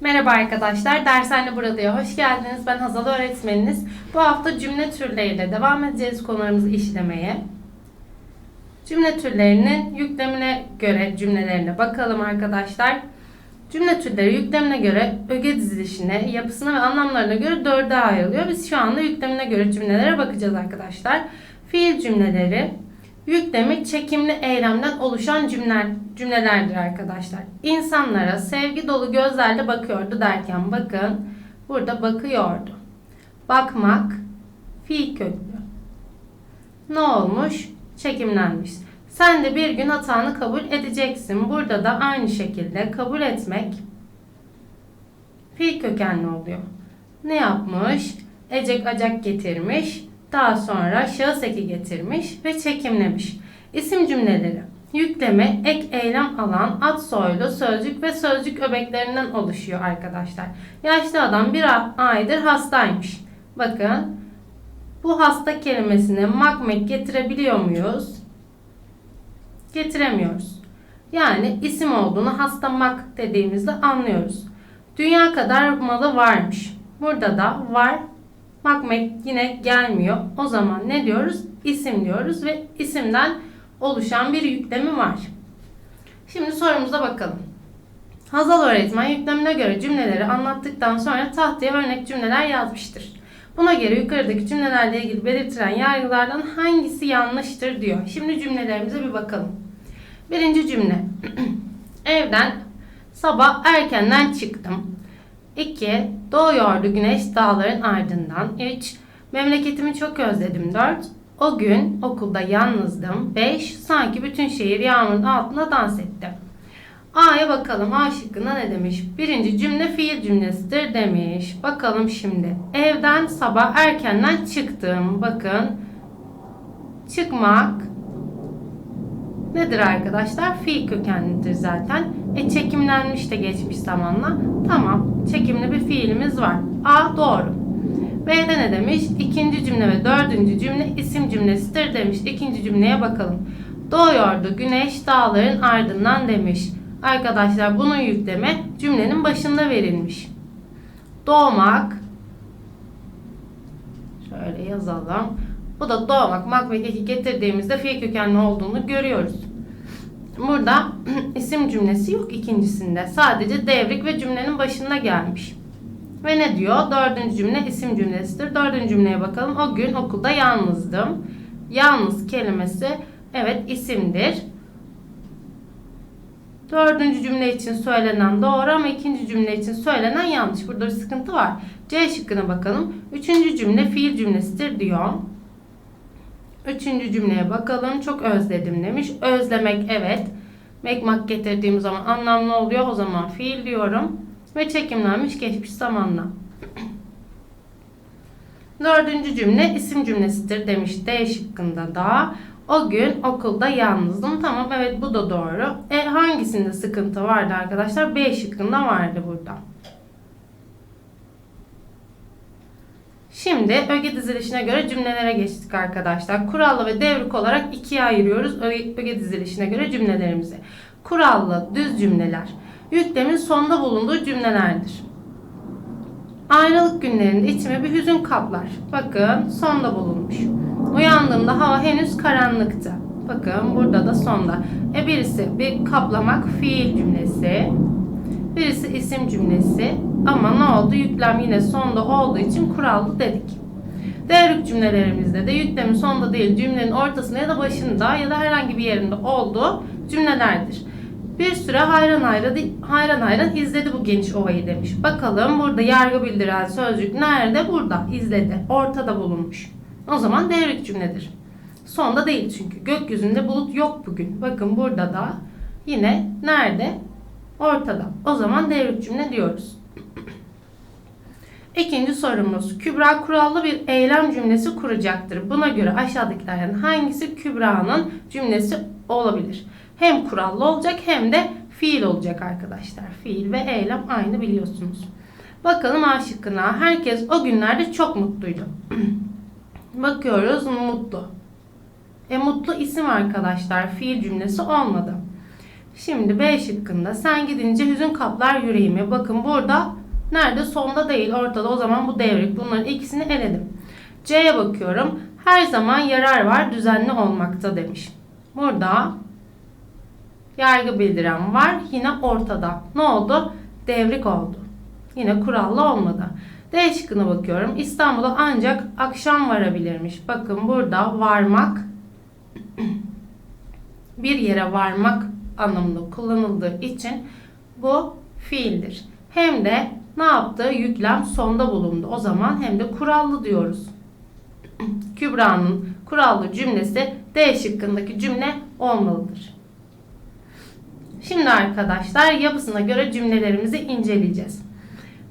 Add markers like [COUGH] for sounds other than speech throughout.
Merhaba arkadaşlar, Dershane Burada'ya hoş geldiniz. Ben Hazal öğretmeniniz. Bu hafta cümle türleriyle devam edeceğiz konularımızı işlemeye. Cümle türlerinin yüklemine göre cümlelerine bakalım arkadaşlar. Cümle türleri yüklemine göre öge dizilişine, yapısına ve anlamlarına göre dörde ayrılıyor. Biz şu anda yüklemine göre cümlelere bakacağız arkadaşlar. Fiil cümleleri, yüklemi çekimli eylemden oluşan cümleler, cümlelerdir arkadaşlar. İnsanlara sevgi dolu gözlerle bakıyordu derken bakın burada bakıyordu. Bakmak fiil köklü. Ne olmuş? Çekimlenmiş. Sen de bir gün hatanı kabul edeceksin. Burada da aynı şekilde kabul etmek fiil kökenli oluyor. Ne yapmış? Ecek acak getirmiş. Daha sonra şahıs eki getirmiş ve çekimlemiş. İsim cümleleri. Yükleme, ek eylem alan, ad soylu, sözcük ve sözcük öbeklerinden oluşuyor arkadaşlar. Yaşlı adam bir aydır hastaymış. Bakın bu hasta kelimesine makmek getirebiliyor muyuz? Getiremiyoruz. Yani isim olduğunu hastamak dediğimizde anlıyoruz. Dünya kadar malı varmış. Burada da var makmek yine gelmiyor. O zaman ne diyoruz? İsim diyoruz ve isimden oluşan bir yüklemi var. Şimdi sorumuza bakalım. Hazal öğretmen yüklemine göre cümleleri anlattıktan sonra tahtaya örnek cümleler yazmıştır. Buna göre yukarıdaki cümlelerle ilgili belirtilen yargılardan hangisi yanlıştır diyor. Şimdi cümlelerimize bir bakalım. Birinci cümle. [CLEARS THROAT] Evden sabah erkenden çıktım. 2. Doğuyordu güneş dağların ardından. 3. Memleketimi çok özledim. 4. O gün okulda yalnızdım. 5. Sanki bütün şehir yağmurun altında dans etti. A'ya bakalım. A şıkkında ne demiş? Birinci cümle fiil cümlesidir demiş. Bakalım şimdi. Evden sabah erkenden çıktım. Bakın. Çıkmak nedir arkadaşlar? Fiil kökenlidir zaten. E çekimlenmiş de geçmiş zamanla. Tamam. Çekimli bir fiilimiz var. A doğru. B'de ne demiş? İkinci cümle ve dördüncü cümle isim cümlesidir demiş. İkinci cümleye bakalım. Doğuyordu güneş dağların ardından demiş. Arkadaşlar bunun yükleme cümlenin başında verilmiş. Doğmak şöyle yazalım. Bu da doğmak, mak ve eki getirdiğimizde fiil kökenli olduğunu görüyoruz. Burada [CLEARS THROAT] isim cümlesi yok ikincisinde. Sadece devrik ve cümlenin başında gelmiş. Ve ne diyor? Dördüncü cümle isim cümlesidir. Dördüncü cümleye bakalım. O gün okulda yalnızdım. Yalnız kelimesi evet isimdir. Dördüncü cümle için söylenen doğru ama ikinci cümle için söylenen yanlış. Burada bir sıkıntı var. C şıkkına bakalım. Üçüncü cümle fiil cümlesidir diyor. Üçüncü cümleye bakalım. Çok özledim demiş. Özlemek evet. Mekmak getirdiğim zaman anlamlı oluyor. O zaman fiil diyorum. Ve çekimlenmiş geçmiş zamanla. [CLEARS THROAT] Dördüncü cümle isim cümlesidir demiş D şıkkında da. O gün okulda yalnızdım. Tamam evet bu da doğru. E hangisinde sıkıntı vardı arkadaşlar? B şıkkında vardı burada. Şimdi öge dizilişine göre cümlelere geçtik arkadaşlar. Kurallı ve devrik olarak ikiye ayırıyoruz öge, öge dizilişine göre cümlelerimizi. Kurallı, düz cümleler. Yüklemin sonda bulunduğu cümlelerdir. Ayrılık günlerinde içime bir hüzün kaplar. Bakın sonda bulunmuş. Uyandığımda hava henüz karanlıktı. Bakın burada da sonda. E birisi bir kaplamak fiil cümlesi. Birisi isim cümlesi. Ama ne oldu? Yüklem yine sonda olduğu için kurallı dedik. Devrik cümlelerimizde de yüklemin sonda değil cümlenin ortasında ya da başında ya da herhangi bir yerinde olduğu cümlelerdir. Bir süre hayran hayran, hayran hayran izledi bu geniş ovayı demiş. Bakalım burada yargı bildiren sözcük nerede? Burada izledi. Ortada bulunmuş. O zaman devrik cümledir. Sonda değil çünkü. Gökyüzünde bulut yok bugün. Bakın burada da yine nerede? Ortada. O zaman devrik cümle diyoruz. İkinci sorumuz. Kübra kurallı bir eylem cümlesi kuracaktır. Buna göre aşağıdakilerden hangisi Kübra'nın cümlesi olabilir? Hem kurallı olacak hem de fiil olacak arkadaşlar. Fiil ve eylem aynı biliyorsunuz. Bakalım A şıkkına. Herkes o günlerde çok mutluydu. [CLEARS THROAT] Bakıyoruz mutlu. E mutlu isim arkadaşlar. Fiil cümlesi olmadı. Şimdi B şıkkında sen gidince hüzün kaplar yüreğimi. Bakın burada nerede? Sonda değil ortada. O zaman bu devrik. Bunların ikisini eledim. C'ye bakıyorum. Her zaman yarar var düzenli olmakta demiş. Burada yargı bildiren var. Yine ortada. Ne oldu? Devrik oldu. Yine kurallı olmadı. D şıkkına bakıyorum. İstanbul'a ancak akşam varabilirmiş. Bakın burada varmak [CLEARS THROAT] bir yere varmak anlamında kullanıldığı için bu fiildir. Hem de ne yaptı? Yüklem sonda bulundu. O zaman hem de kurallı diyoruz. [CLEARS THROAT] Kübra'nın kurallı cümlesi D şıkkındaki cümle olmalıdır. Şimdi arkadaşlar yapısına göre cümlelerimizi inceleyeceğiz.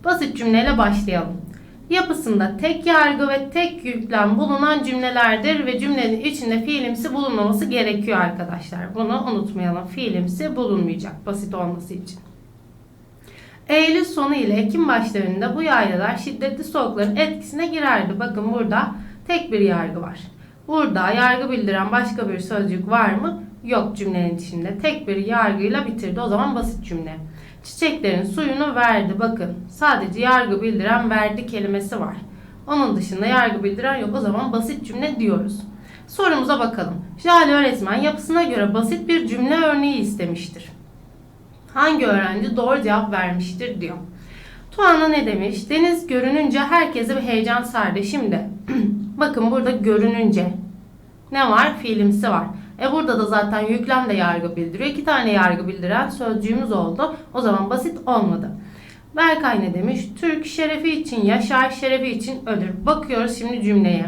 Basit cümleyle başlayalım. Yapısında tek yargı ve tek yüklem bulunan cümlelerdir ve cümlenin içinde fiilimsi bulunmaması gerekiyor arkadaşlar. Bunu unutmayalım. Fiilimsi bulunmayacak basit olması için. Eylül sonu ile Ekim başlarında bu yaylalar şiddetli soğukların etkisine girerdi. Bakın burada tek bir yargı var. Burada yargı bildiren başka bir sözcük var mı? Yok cümlenin içinde. Tek bir yargıyla bitirdi. O zaman basit cümle. Çiçeklerin suyunu verdi. Bakın sadece yargı bildiren verdi kelimesi var. Onun dışında yargı bildiren yok. O zaman basit cümle diyoruz. Sorumuza bakalım. Jale öğretmen yapısına göre basit bir cümle örneği istemiştir. Hangi öğrenci doğru cevap vermiştir diyor. Tuana ne demiş? Deniz görününce herkese bir heyecan sardı. Şimdi [CLEARS THROAT] bakın burada görününce ne var? Fiilimsi var. E burada da zaten yüklem de yargı bildiriyor. İki tane yargı bildiren sözcüğümüz oldu. O zaman basit olmadı. Berkay ne demiş? Türk şerefi için yaşar, şerefi için ölür. Bakıyoruz şimdi cümleye.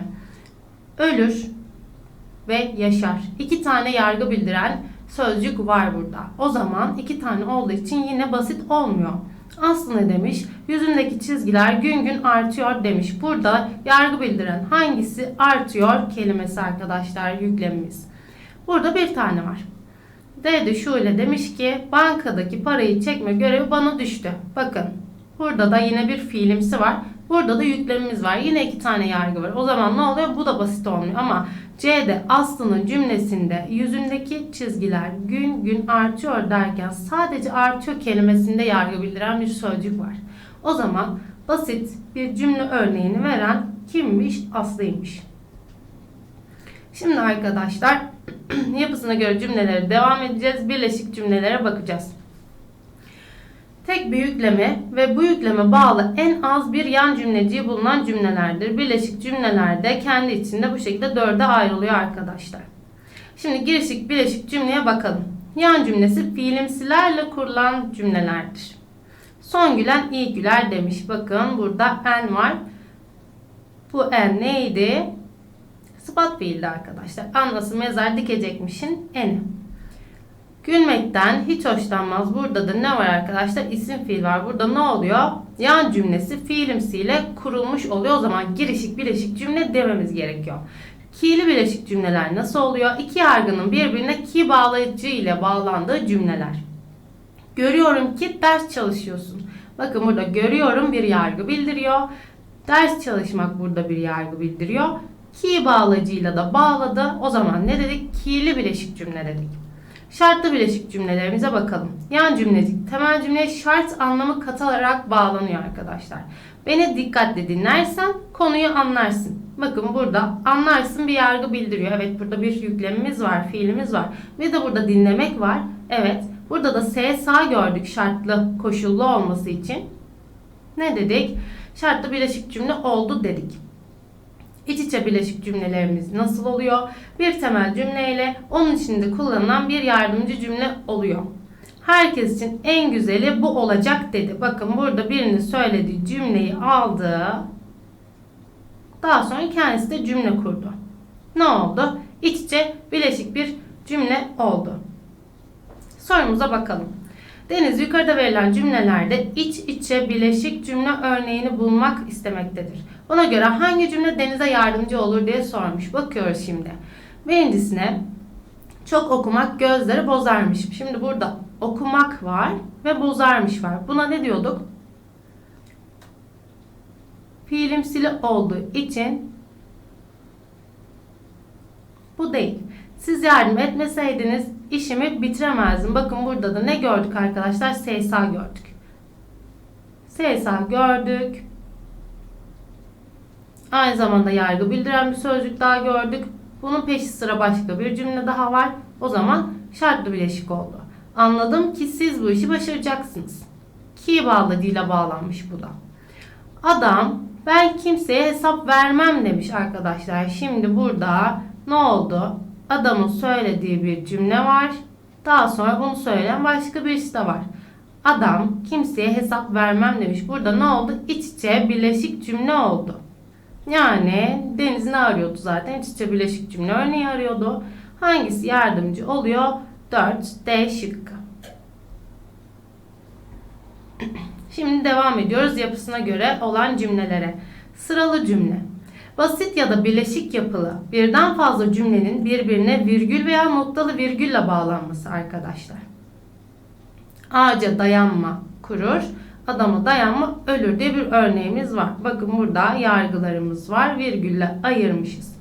Ölür ve yaşar. İki tane yargı bildiren sözcük var burada. O zaman iki tane olduğu için yine basit olmuyor. Aslı ne demiş? Yüzündeki çizgiler gün gün artıyor demiş. Burada yargı bildiren hangisi artıyor kelimesi arkadaşlar yüklemimiz. Burada bir tane var. D de şöyle demiş ki bankadaki parayı çekme görevi bana düştü. Bakın burada da yine bir fiilimsi var. Burada da yüklemimiz var. Yine iki tane yargı var. O zaman ne oluyor? Bu da basit olmuyor. Ama C'de Aslı'nın cümlesinde yüzündeki çizgiler gün gün artıyor derken sadece artıyor kelimesinde yargı bildiren bir sözcük var. O zaman basit bir cümle örneğini veren kimmiş? Aslı'ymış. Şimdi arkadaşlar [CLEARS THROAT] yapısına göre cümlelere devam edeceğiz. Birleşik cümlelere bakacağız. Tek bir yükleme ve bu yükleme bağlı en az bir yan cümleciği bulunan cümlelerdir. Birleşik cümlelerde kendi içinde bu şekilde dörde ayrılıyor arkadaşlar. Şimdi girişik birleşik cümleye bakalım. Yan cümlesi fiilimsilerle kurulan cümlelerdir. Son gülen iyi güler demiş. Bakın burada en var. Bu en neydi? Sıfat fiildi arkadaşlar. Anlası mezar dikecekmişin eni. Gülmekten hiç hoşlanmaz. Burada da ne var arkadaşlar? İsim fiil var. Burada ne oluyor? Yan cümlesi fiilimsiyle kurulmuş oluyor. O zaman girişik bileşik cümle dememiz gerekiyor. Ki'li bileşik cümleler nasıl oluyor? İki yargının birbirine ki bağlayıcı ile bağlandığı cümleler. Görüyorum ki ders çalışıyorsun. Bakın burada görüyorum bir yargı bildiriyor. Ders çalışmak burada bir yargı bildiriyor. Ki bağlacıyla da bağladı. O zaman ne dedik? Ki'li bileşik cümle dedik. Şartlı bileşik cümlelerimize bakalım. Yan cümlecik temel cümleye şart anlamı katılarak bağlanıyor arkadaşlar. Beni dikkatle dinlersen konuyu anlarsın. Bakın burada anlarsın bir yargı bildiriyor. Evet burada bir yüklemimiz var, fiilimiz var. Ve de burada dinlemek var. Evet. Burada da S sağ gördük şartlı koşullu olması için. Ne dedik? Şartlı bileşik cümle oldu dedik. İç içe bileşik cümlelerimiz nasıl oluyor? Bir temel cümleyle onun içinde kullanılan bir yardımcı cümle oluyor. Herkes için en güzeli bu olacak dedi. Bakın burada birinin söylediği cümleyi aldı. Daha sonra kendisi de cümle kurdu. Ne oldu? İç içe bileşik bir cümle oldu. Sorumuza bakalım. Deniz yukarıda verilen cümlelerde iç içe bileşik cümle örneğini bulmak istemektedir. Ona göre hangi cümle Deniz'e yardımcı olur diye sormuş. Bakıyoruz şimdi. Birincisine çok okumak gözleri bozarmış. Şimdi burada okumak var ve bozarmış var. Buna ne diyorduk? Fiilimsili olduğu için bu değil. Siz yardım etmeseydiniz işimi bitiremezdim. Bakın burada da ne gördük arkadaşlar? Seysa gördük. Seysa gördük. Aynı zamanda yargı bildiren bir sözcük daha gördük. Bunun peşi sıra başka bir cümle daha var. O zaman şartlı bileşik oldu. Anladım ki siz bu işi başaracaksınız. Ki bağladığıyla bağlanmış bu da. Adam ben kimseye hesap vermem demiş arkadaşlar. Şimdi burada ne oldu? Adamın söylediği bir cümle var. Daha sonra bunu söyleyen başka birisi de var. Adam kimseye hesap vermem demiş. Burada ne oldu? İç içe birleşik cümle oldu. Yani Deniz ne arıyordu zaten? İç içe birleşik cümle örneği arıyordu. Hangisi yardımcı oluyor? 4 D şıkkı. Şimdi devam ediyoruz yapısına göre olan cümlelere. Sıralı cümle. Basit ya da birleşik yapılı birden fazla cümlenin birbirine virgül veya noktalı virgülle bağlanması arkadaşlar. Ağaca dayanma kurur, adama dayanma ölür diye bir örneğimiz var. Bakın burada yargılarımız var. Virgülle ayırmışız.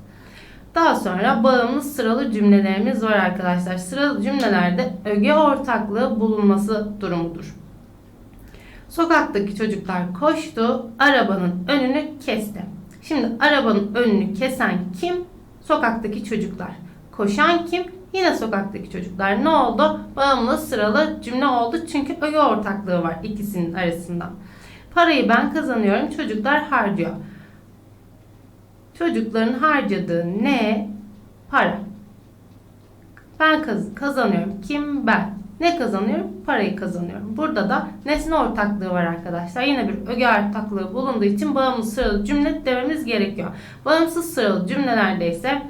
Daha sonra bağımlı sıralı cümlelerimiz var arkadaşlar. Sıralı cümlelerde öge ortaklığı bulunması durumudur. Sokaktaki çocuklar koştu, arabanın önünü kesti. Şimdi arabanın önünü kesen kim? Sokaktaki çocuklar. Koşan kim? Yine sokaktaki çocuklar. Ne oldu? Bağımlı sıralı cümle oldu çünkü öge ortaklığı var ikisinin arasında. Parayı ben kazanıyorum, çocuklar harcıyor. Çocukların harcadığı ne? Para. Ben kaz- kazanıyorum. Kim? Ben. Ne kazanıyorum? Parayı kazanıyorum. Burada da nesne ortaklığı var arkadaşlar. Yine bir öge ortaklığı bulunduğu için bağımsız sıralı cümle dememiz gerekiyor. Bağımsız sıralı cümlelerde ise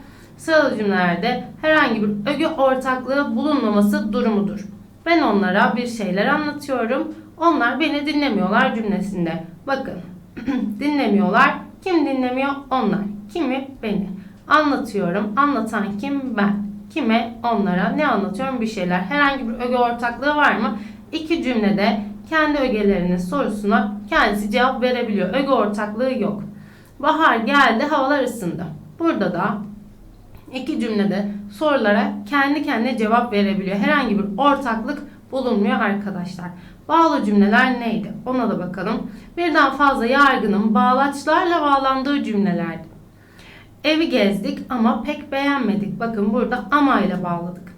sıralı cümlelerde herhangi bir öge ortaklığı bulunmaması durumudur. Ben onlara bir şeyler anlatıyorum. Onlar beni dinlemiyorlar cümlesinde. Bakın [CLEARS THROAT] dinlemiyorlar. Kim dinlemiyor? Onlar. Kimi? Beni. Anlatıyorum. Anlatan kim? Ben. Kime? Onlara. Ne anlatıyorum? Bir şeyler. Herhangi bir öge ortaklığı var mı? İki cümlede kendi ögelerinin sorusuna kendisi cevap verebiliyor. Öge ortaklığı yok. Bahar geldi, havalar ısındı. Burada da iki cümlede sorulara kendi kendine cevap verebiliyor. Herhangi bir ortaklık bulunmuyor arkadaşlar. Bağlı cümleler neydi? Ona da bakalım. Birden fazla yargının bağlaçlarla bağlandığı cümlelerdi. Evi gezdik ama pek beğenmedik. Bakın burada ama ile bağladık.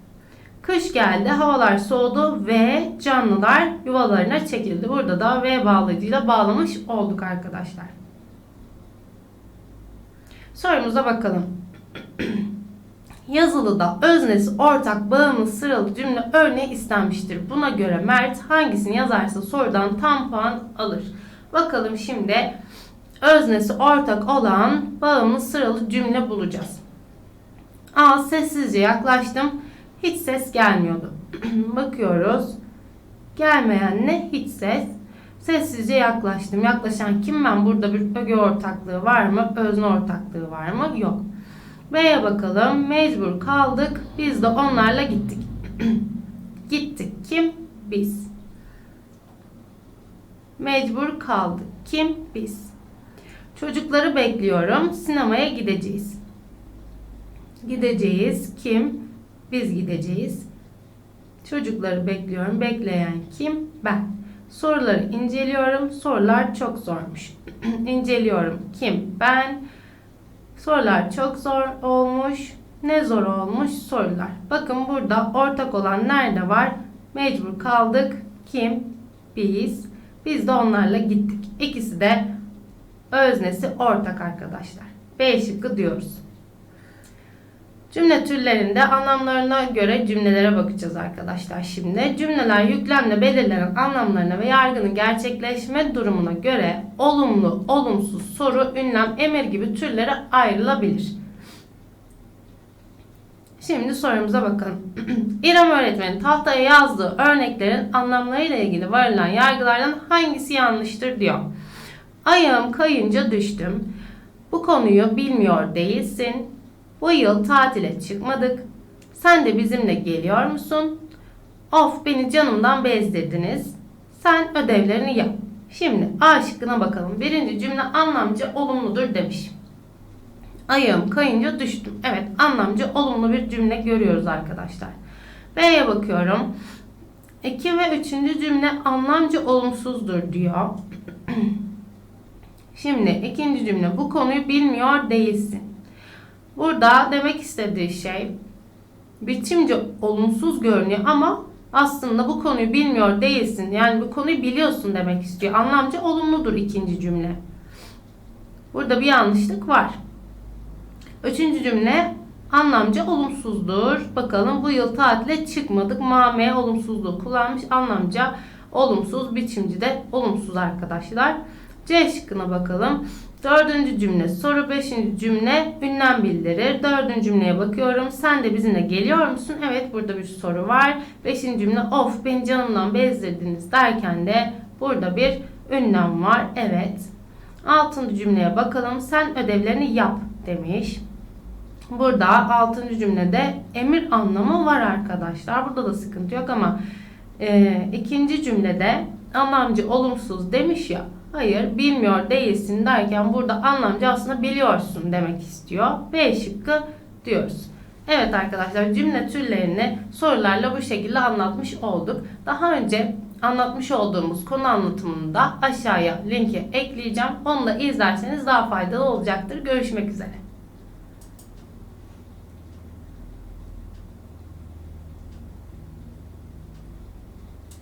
Kış geldi, havalar soğudu ve canlılar yuvalarına çekildi. Burada da ve bağlayıcıyla bağlamış olduk arkadaşlar. Sorumuza bakalım. Yazılıda öznesi ortak bağımlı sıralı cümle örneği istenmiştir. Buna göre Mert hangisini yazarsa sorudan tam puan alır. Bakalım şimdi öznesi ortak olan bağımlı sıralı cümle bulacağız. A. Sessizce yaklaştım. Hiç ses gelmiyordu. [CLEARS THROAT] Bakıyoruz. Gelmeyen ne? Hiç ses. Sessizce yaklaştım. Yaklaşan kim ben? Burada bir öge ortaklığı var mı? Özne ortaklığı var mı? Yok. B'ye bakalım. Mecbur kaldık. Biz de onlarla gittik. [CLEARS THROAT] gittik. Kim? Biz. Mecbur kaldık. Kim? Biz. Çocukları bekliyorum. Sinemaya gideceğiz. Gideceğiz. Kim? Biz gideceğiz. Çocukları bekliyorum. Bekleyen kim? Ben. Soruları inceliyorum. Sorular çok zormuş. [CLEARS THROAT] İnceliyorum. Kim? Ben. Sorular çok zor olmuş. Ne zor olmuş? Sorular. Bakın burada ortak olan nerede var? Mecbur kaldık. Kim? Biz. Biz de onlarla gittik. İkisi de öznesi ortak arkadaşlar. B şıkkı diyoruz. Cümle türlerinde anlamlarına göre cümlelere bakacağız arkadaşlar şimdi. Cümleler yüklemle belirlenen anlamlarına ve yargının gerçekleşme durumuna göre olumlu, olumsuz, soru, ünlem, emir gibi türlere ayrılabilir. Şimdi sorumuza bakalım. [CLEARS THROAT] İrem öğretmenin tahtaya yazdığı örneklerin anlamlarıyla ilgili varılan yargılardan hangisi yanlıştır diyor. Ayağım kayınca düştüm. Bu konuyu bilmiyor değilsin. Bu yıl tatile çıkmadık. Sen de bizimle geliyor musun? Of beni canımdan bezdirdiniz. Sen ödevlerini yap. Şimdi A şıkkına bakalım. Birinci cümle anlamca olumludur demiş. Ayağım kayınca düştüm. Evet anlamcı olumlu bir cümle görüyoruz arkadaşlar. B'ye bakıyorum. 2 ve 3. cümle anlamcı olumsuzdur diyor. [CLEARS THROAT] Şimdi ikinci cümle bu konuyu bilmiyor değilsin. Burada demek istediği şey biçimce olumsuz görünüyor ama aslında bu konuyu bilmiyor değilsin. Yani bu konuyu biliyorsun demek istiyor. Anlamcı olumludur ikinci cümle. Burada bir yanlışlık var. Üçüncü cümle anlamcı olumsuzdur. Bakalım bu yıl tatile çıkmadık. Mame olumsuzluğu kullanmış. Anlamca olumsuz. Biçimci de olumsuz arkadaşlar. C şıkkına bakalım. Dördüncü cümle soru. Beşinci cümle ünlem bildirir. Dördüncü cümleye bakıyorum. Sen de bizimle geliyor musun? Evet burada bir soru var. Beşinci cümle of beni canımdan bezdirdiniz derken de burada bir ünlem var. Evet. Altıncı cümleye bakalım. Sen ödevlerini yap demiş. Burada altıncı cümlede emir anlamı var arkadaşlar. Burada da sıkıntı yok ama e, ikinci cümlede anlamcı olumsuz demiş ya. Hayır bilmiyor değilsin derken burada anlamcı aslında biliyorsun demek istiyor. B şıkkı diyoruz. Evet arkadaşlar cümle türlerini sorularla bu şekilde anlatmış olduk. Daha önce anlatmış olduğumuz konu anlatımını da aşağıya linki ekleyeceğim. Onu da izlerseniz daha faydalı olacaktır. Görüşmek üzere.